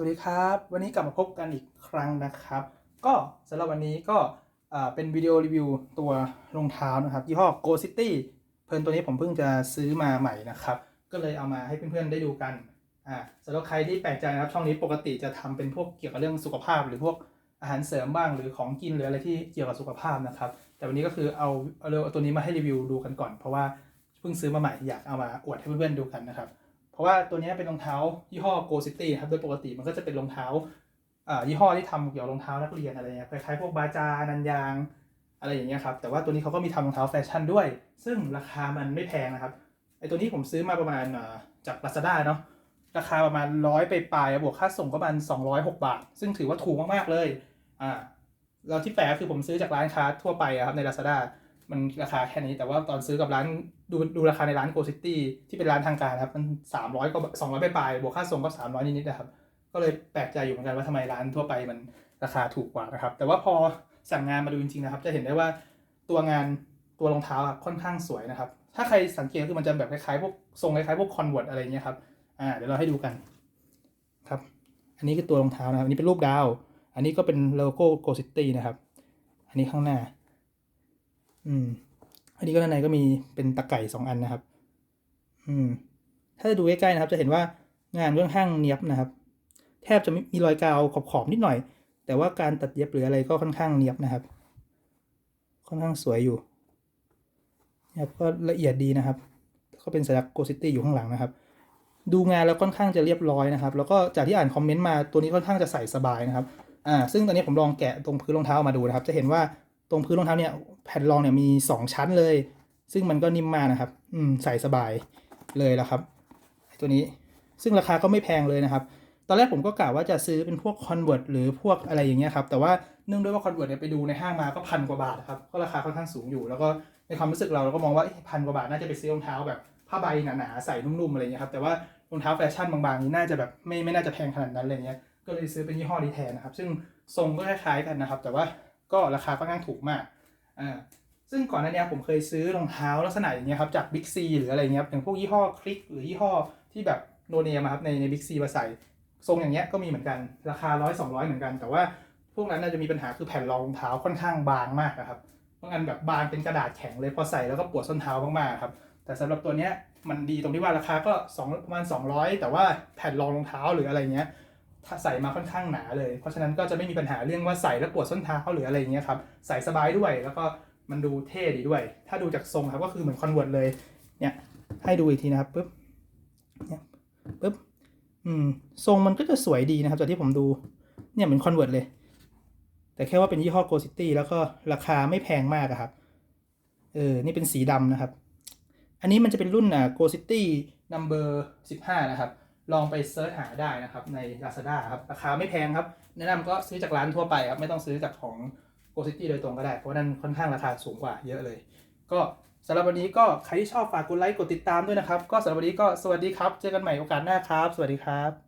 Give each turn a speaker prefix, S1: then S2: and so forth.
S1: สวัสดีครับ วันนี้กลับมาพบกันอีกครั้งนะครับ ก็สำหรับวันนี้ก็เป็นวิดีโอรีวิวตัวรองเท้านะครับ ยี่ห้อ Go City เพิ่นตัวนี้ผมเพิ่งจะซื้อมาใหม่นะครับ ก็เลยเอามาให้เพื่อนๆได้ดูกันอ่าสำหรับใครที่แปลกใจนะครับ ช่องนี้ปกติจะทำเป็นพวกเกี่ยวกับเรื่องสุขภาพ หรือพวกอาหารเสริมบ้างหรือของกินหรืออะไรที่เกี่ยวกับสุขภาพนะครับ แต่วันนี้ก็คือเอาเอาตัวนี้มาให้รีวิวดูกันก่อน เพราะว่าเพิ่งซื้อมาใหม่อยากเอามาอวดให้เพื่อนๆดูกันนะครับ ราะว่าตัวนี้เป็นรองเท้ายี่ห้อ Go City ครับ โดยปกติมันก็จะเป็นรองเท้าอ่ายี่ห้อที่ทำเกี่ยวกับรองเท้านักเรียนอะไรเงี้ยคล้ายๆพวกบาจานันยางอะไรอย่างเงี้ยครับ แต่ว่าตัวนี้เขาก็มีทำรองเท้าแฟชั่นด้วย ซึ่งราคามันไม่แพงนะครับ ไอตัวนี้ผมซื้อมาประมาณจาก Lazada เนาะ ราคาประมาณร้อยไปปลายบวกค่าส่งก็ประมาณ206 บาท ซึ่งถือว่าถูกมากๆเลย อ่า แล้วที่แปลกคือผมซื้อจากร้านค้าทั่วไปครับใน Lazada มันราคาแค่นี้ แต่ว่าตอนซื้อกับร้านดูดูราคาในร้าน Go City ที่เป็นร้านทางการครับ มัน300ก็200ไปปลายบวกค่าส่งก็300นิดๆนะครับ ก็เลยแปลกใจอยู่เหมือนกันว่าทำไมร้านทั่วไปมันราคาถูกกว่านะครับ แต่ว่าพอสั่งงานมาดูจริงๆนะครับ จะเห็นได้ว่าตัวงานตัวรองเท้าค่อนข้างสวยนะครับ ถ้าใครสังเกตคือมันจะแบบคล้ายๆพวกทรงคล้ายๆพวกคอนเวิร์ตอะไรเงี้ยครับอ่าเดี๋ยวเราให้ดูกันครับ อันนี้คือตัวรองเท้านะครับ อันนี้เป็นรูปดาว อันนี้ก็เป็นโลโก้ Go City นะครับ อันนี้ข้างหน้า อืมอันนี้ก็ด้านในก็มีเป็นตะไก่สองอันนะครับ อืม ถ้าจะดูใกล้ๆนะครับ จะเห็นว่างานค่อนข้างเนียบนะครับ แทบจะไม่มีรอยกาวขอบๆนิดหน่อย แต่ว่าการตัดเย็บหรืออะไรก็ค่อนข้างเนียบนะครับ ค่อนข้างสวยอยู่นะครับก็ละเอียดดีนะครับ ก็เป็นสัญลักษณ์โกซิตี้อยู่ข้างหลังนะครับ ดูงานแล้วค่อนข้างจะเรียบร้อยนะครับ แล้วก็จากที่อ่านคอมเมนต์มาตัวนี้ค่อนข้างจะใส่สบายนะครับ อ่า ซึ่งตอนนี้ผมลองแกะตรงพื้นรองเท้ามาดูนะครับ จะเห็นว่าตรงพื้นรองเท้าเนี่ย แผ่นรองเนี่ยมี 2 ชั้นเลย ซึ่งมันก็นิ่มมากนะครับ อืมใส่สบายเลยแล้วครับ ตัวนี้ซึ่งราคาก็ไม่แพงเลยนะครับ ตอนแรกผมก็กะว่าจะซื้อเป็นพวกคอนเวิร์ตหรือพวกอะไรอย่างเงี้ยครับ แต่ว่าเนื่องด้วยว่าคอนเวิร์ตเนี่ยไปดูในห้างมาก็พันกว่าบาทครับก็ราคาค่อนข้างสูงอยู่ แล้วก็ในความรู้สึกเราเราก็มองว่าพันกว่าบาทน่าจะไปซื้อรองเท้าแบบผ้าใบหนาๆใส่นุ่มๆอะไรเงี้ยครับแต่ว่ารองเท้าแฟชั่นบางๆนี้น่าจะแบบไม่ไม่น่าจะแพงขนาดนั้นอะไรเงี้ยก็เลยซื้อเป็นยี่ห้อดีแทนนะครับ ซึ่งทรงก็คล้ายๆกันนะครับ แต่ว่าก็ราคาค่อนข้างถูกมาก อ่าซึ่งก่อนหน้านี้ผมเคยซื้อรองเท้าลักษณะอย่างเงี้ยครับจากบิ๊กซีหรืออะไรเงี้ยอย่างพวกยี่ห้อคลิกหรือยี่ห้อที่แบบโนเนมอะครับในในบิ๊กซีมาใส่ทรงอย่างเงี้ยก็มีเหมือนกันราคาร้อยสองร้อยเหมือนกัน แต่ว่าพวกนั้นน่าจะมีปัญหาคือแผ่นรองรองเท้าค่อนข้างบางมากนะครับบางอันแบบบางเป็นกระดาษแข็งเลยพอใส่แล้วก็ปวดส้นเท้ามากๆครับแต่สำหรับตัวเนี้ยมันดีตรงที่ว่าราคาก็สองประมาณ200 แต่ว่าแผ่นรองรองเท้าหรืออะไรเงี้ย ใส่มาค่อนข้างหนาเลย เพราะฉะนั้นก็จะไม่มีปัญหาเรื่องว่าใส่แล้วปวดส้นเท้าหรืออะไรอย่างเงี้ยครับใส่สบายด้วยแล้วก็มันดูเท่ดีด้วย ถ้าดูจากทรงครับก็คือเหมือนคอนเวิร์ตเลยเนี่ยให้ดูอีกทีนะครับปุ๊บเนี่ยปุ๊บอืมทรงมันก็จะสวยดีนะครับจากที่ผมดูเนี่ยเหมือนคอนเวิร์ตเลย แต่แค่ว่าเป็นยี่ห้อ Go City แล้วก็ราคาไม่แพงมากครับเออนี่เป็นสีดำนะครับ อันนี้มันจะเป็นรุ่นอ่า Go City Number 15นะครับ ลองไปเซิร์ชหาได้นะครับใน Lazada ครับราคาไม่แพงครับ แนะนำก็ซื้อจากร้านทั่วไปครับ ไม่ต้องซื้อจากของ Go City โดยตรงก็ได้ เพราะนั่นค่อนข้างราคาสูงกว่าเยอะเลย ก็สำหรับวันนี้ก็ใครที่ชอบฝากกดไลค์กดติดตามด้วยนะครับ ก็สำหรับวันนี้ก็สวัสดีครับ เจอกันใหม่โอกาสหน้าครับ สวัสดีครับ